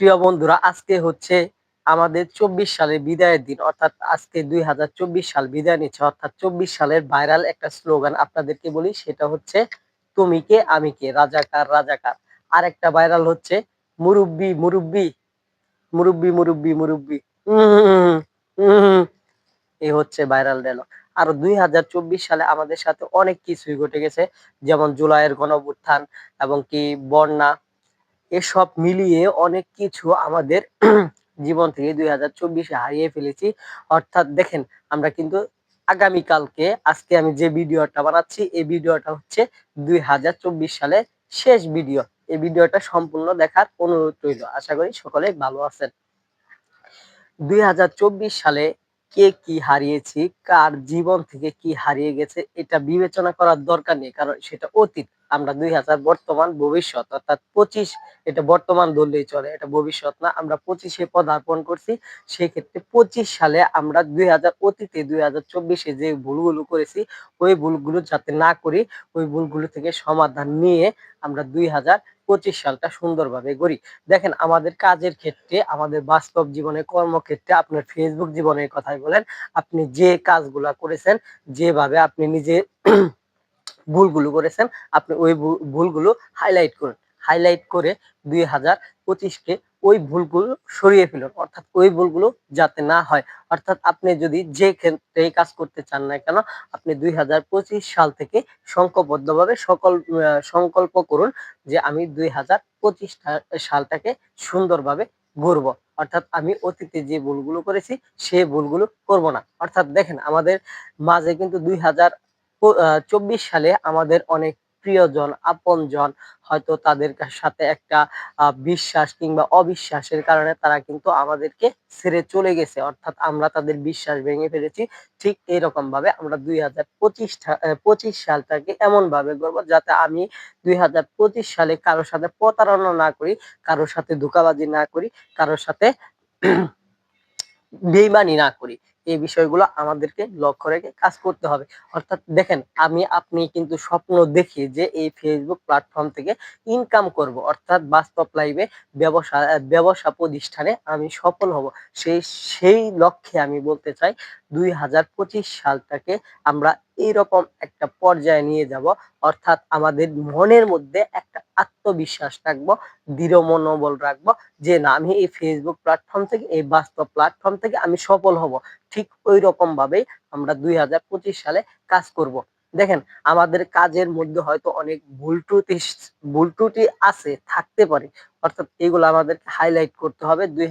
প্রিয় বন্ধুরা, আজকে হচ্ছে আমাদের চব্বিশ সালের বিদায়ের দিন। অর্থাৎ আজকে দুই হাজার চব্বিশ সাল বিদায় নিচ্ছে। অর্থাৎ চব্বিশ সালের ভাইরাল একটা স্লোগান আপনাদেরকে বলি, সেটা হচ্ছে, তুমি কে, আমি কে? রাজাকার রাজাকার। আর একটা ভাইরাল হচ্ছে, মুরব্বি মুরব্বি মুরব্বি মুরব্বি মুরব্বি। এই হচ্ছে ভাইরাল ডায়লগ আর দুই সালে আমাদের সাথে অনেক কিছুই ঘটে গেছে। যেমন জুলাইয়ের গণঅভ্যুত্থান এবং কি বন্যা এসব মিলিয়ে অনেক কিছু আমাদের জীবন থেকে দুই হাজার চব্বিশে হারিয়ে ফেলেছি। অর্থাৎ দেখেন, আমরা কিন্তু আগামীকালকে, আজকে আমি যে ভিডিওটা বানাচ্ছি, এই ভিডিওটা হচ্ছে দুই হাজার চব্বিশ সালে শেষ ভিডিও। এই ভিডিওটা সম্পূর্ণ দেখার অনুরোধ রইল। আশা করি সকলে ভালো আছেন। দুই হাজার চব্বিশ সালে কে কি হারিয়েছি, কার জীবন থেকে কি হারিয়ে গেছে, এটা বিবেচনা করার দরকার নেই, কারণ সেটা অতীত। আমরা দুই হাজার বর্তমান ভবিষ্যৎ, অর্থাৎ পঁচিশ, এটা বর্তমান ধরলেই চলে, এটা ভবিষ্যৎ না, আমরা পঁচিশে পদার্পণ করছি। সেক্ষেত্রে পঁচিশ সালে আমরা দুই হাজার অতীতে, দুই হাজার চব্বিশে যে ভুলগুলো করেছি, ওই ভুলগুলো যাতে না করি, ওই ভুলগুলো থেকে সমাধান নিয়ে আমরা দুই হাজার পঁচিশ সালটা সুন্দরভাবে গড়ি। দেখেন, আমাদের কাজের ক্ষেত্রে, আমাদের বাস্তব জীবনে কর্মক্ষেত্রে, আপনার ফেসবুক জীবনের কথাই বলেন, আপনি যে কাজগুলা করেছেন, যেভাবে আপনি নিজে ভুলগুলো করেছেন, আপনি ওই ভুলগুলো হাইলাইট করুন। হাইলাইট করে দুই হাজার পঁচিশকে ওই ভুলগুলো সরিয়ে ফেলুন। অর্থাৎ ওই ভুলগুলো যাতে না হয়। অর্থাৎ আপনি যদি যে ক্ষেত্রে কাজ করতে চান না কেন, আপনি দুই হাজার পঁচিশ সাল থেকে সংকল্পবদ্ধভাবে সকল সংকল্প করুন যে আমি দুই হাজার পঁচিশ সালটাকে সুন্দরভাবে ঘুরব অর্থাৎ আমি অতীতে যে ভুলগুলো করেছি, সে ভুলগুলো করব না। অর্থাৎ দেখেন, আমাদের মাঝে কিন্তু দুই হাজার চব্বিশ সালে আমাদের অনেক প্রিয়জন, আপনজন হয়তো তাদের সাথে একটা বিশ্বাস কিংবা অবিশ্বাসের কারণে তারা কিন্তু আমাদেরকে ছেড়ে চলে গেছে। অর্থাৎ আমরা তাদের বিশ্বাস ভেঙে ফেলেছি। ঠিক এইরকম ভাবে আমরা দুই হাজার পঁচিশ সালটাকে এমন ভাবে করব যাতে আমি দুই হাজার পঁচিশ সালে কারোর সাথে প্রতারণা না করি কারোর সাথে ধোকাবাজি না করি কারোর সাথে বেইমানি না করি। এই বিষয়গুলো আমাদেরকে লক্ষ্য রেখে কাজ করতে হবে। অর্থাৎ দেখেন, আমি, আপনি কিন্তু স্বপ্ন দেখি যে এই ফেসবুক প্ল্যাটফর্ম থেকে ইনকাম করব। অর্থাৎ বাস্তব লাইভে ব্যবসা ব্যবসা প্রতিষ্ঠানে আমি সফল হব। সেই সেই লক্ষ্যে আমি বলতে চাই, দুই হাজার পঁচিশ সালটাকে আমরা এইরকম একটা পর্যায়ে নিয়ে যাব অর্থাৎ আমাদের মনের মধ্যে একটা আত্মবিশ্বাস রাখব, দৃঢ় মনোবল রাখব যে না, আমি এই ফেসবুক প্ল্যাটফর্ম থেকে, এই বাস্তব প্ল্যাটফর্ম থেকে আমি সফল হব ঠিক ওই রকম ভাবেই আমরা দুই হাজার পঁচিশ সালে কাজ করব। দেখেন, আমাদের কাজের মধ্যে হয়তো অনেক ভুল ত্রুটি ভুল ত্রুটি আছে, থাকতে পারে। অর্থাৎ এগুলো আমাদেরকে হাইলাইট করতে হবে। দুই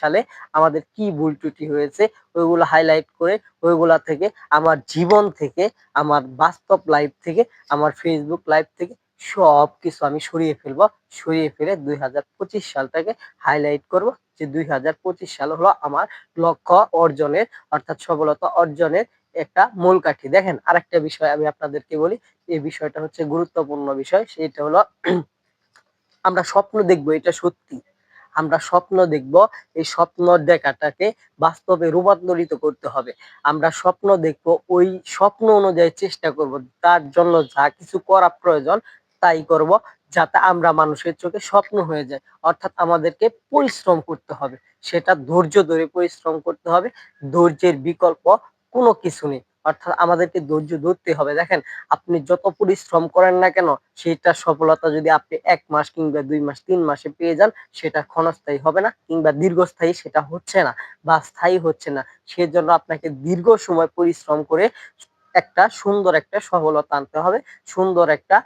সালে আমাদের কি ভুল ত্রুটি হয়েছে, ওইগুলো হাইলাইট করে ওইগুলা থেকে আমার জীবন থেকে, আমার বাস্তব লাইফ থেকে, আমার ফেসবুক লাইফ থেকে সব কিছু আমি সরিয়ে ফেলব। সরিয়ে ফেলে দুই হাজার পঁচিশ সালটাকে হাইলাইট করব যে দুই হাজার পঁচিশ সাল হলো আমার লক্ষ্য অর্জনের, অর্থাৎ সফলতা অর্জনের একটা মূল কাঠি। দেখেন, আরেকটা বিষয় আমি আপনাদেরকে বলি, এই বিষয়টা হচ্ছে গুরুত্বপূর্ণ বিষয়, সেটা হলো আমরা স্বপ্ন দেখব, এটা সত্যি। আমরা স্বপ্ন দেখব, এই স্বপ্ন দেখাটাকে বাস্তবে রূপান্তরিত করতে হবে। আমরা স্বপ্ন দেখব, ওই স্বপ্ন অনুযায়ী চেষ্টা করব, তার জন্য যা কিছু করা প্রয়োজন, তাই করব, যাতে আমরা মানুষের চোখে স্বপ্ন হয়ে যায় অর্থাৎ আমাদেরকে পরিশ্রম করতে হবে, সেটা ধৈর্য ধরে পরিশ্রম করতে হবে, ধৈর্যের বিকল্প কোনো কিছু নেই। অর্থাৎ আমাদেরকে ধৈর্য ধরতে হবে। দেখেন, আপনি যত পরিশ্রম করেন না কেন সেটা সফলতা যদি আপনি এক মাস কিংবা দুই মাস, তিন মাসে পেয়ে যান, সেটা ক্ষণস্থায়ী হবে না কিংবা দীর্ঘস্থায়ী সেটা হচ্ছে না বা স্থায়ী হচ্ছে না। সেজন্য আপনাকে দীর্ঘ সময় পরিশ্রম করে একটা সুন্দর একটা সফলতা আনতে হবে, সুন্দর একটা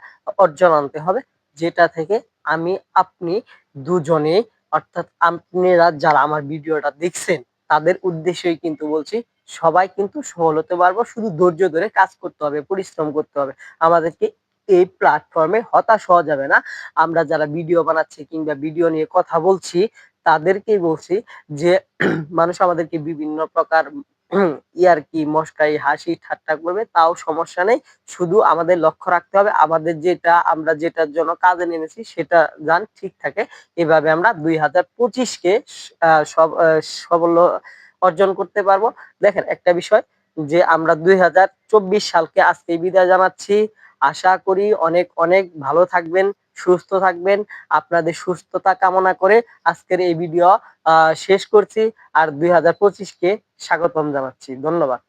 অর্জন আনতে হবে, যেটা থেকে আমি, আপনি দুজনে অর্থাৎ আপনারা যারা আমার ভিডিওটা দেখছেন তাদের উদ্দেশ্যই কিন্তু বলছি, সবাই কিন্তু সফল হতে পারব, শুধু ধৈর্য ধরে কাজ করতে হবে, পরিশ্রম করতে হবে। আমাদেরকে এই প্ল্যাটফর্মে হতাশ হওয়া যাবে না। আমরা যারা ভিডিও বানাচ্ছি কিংবা ভিডিও নিয়ে কথা বলছি, তাদেরকেই বলছি যে, মানুষ আমাদেরকে বিভিন্ন প্রকার ইয়ার কি মস্কাই হাসি, ঠাট্টা করবে, তাও সমস্যা নেই। শুধু আমাদের লক্ষ্য রাখতে হবে, আমাদের যেটা, আমরা যেটার জন্য কাজে নেমেছি, সেটা যান, ঠিক থাকে। এভাবে আমরা দুই হাজার পঁচিশকে সব সবল অর্জন করতে পারব। দেখেন একটা বিষয়, যে আমরা দুই হাজার চব্বিশ সালকে আজকে বিদায় জানাচ্ছি। আশা করি অনেক অনেক ভালো থাকবেন, সুস্থ থাকবেন। আপনাদের সুস্থতা কামনা করে আজকের এই ভিডিও শেষ করছি। আর দুই হাজার পঁচিশকে স্বাগতম জানাচ্ছি। ধন্যবাদ।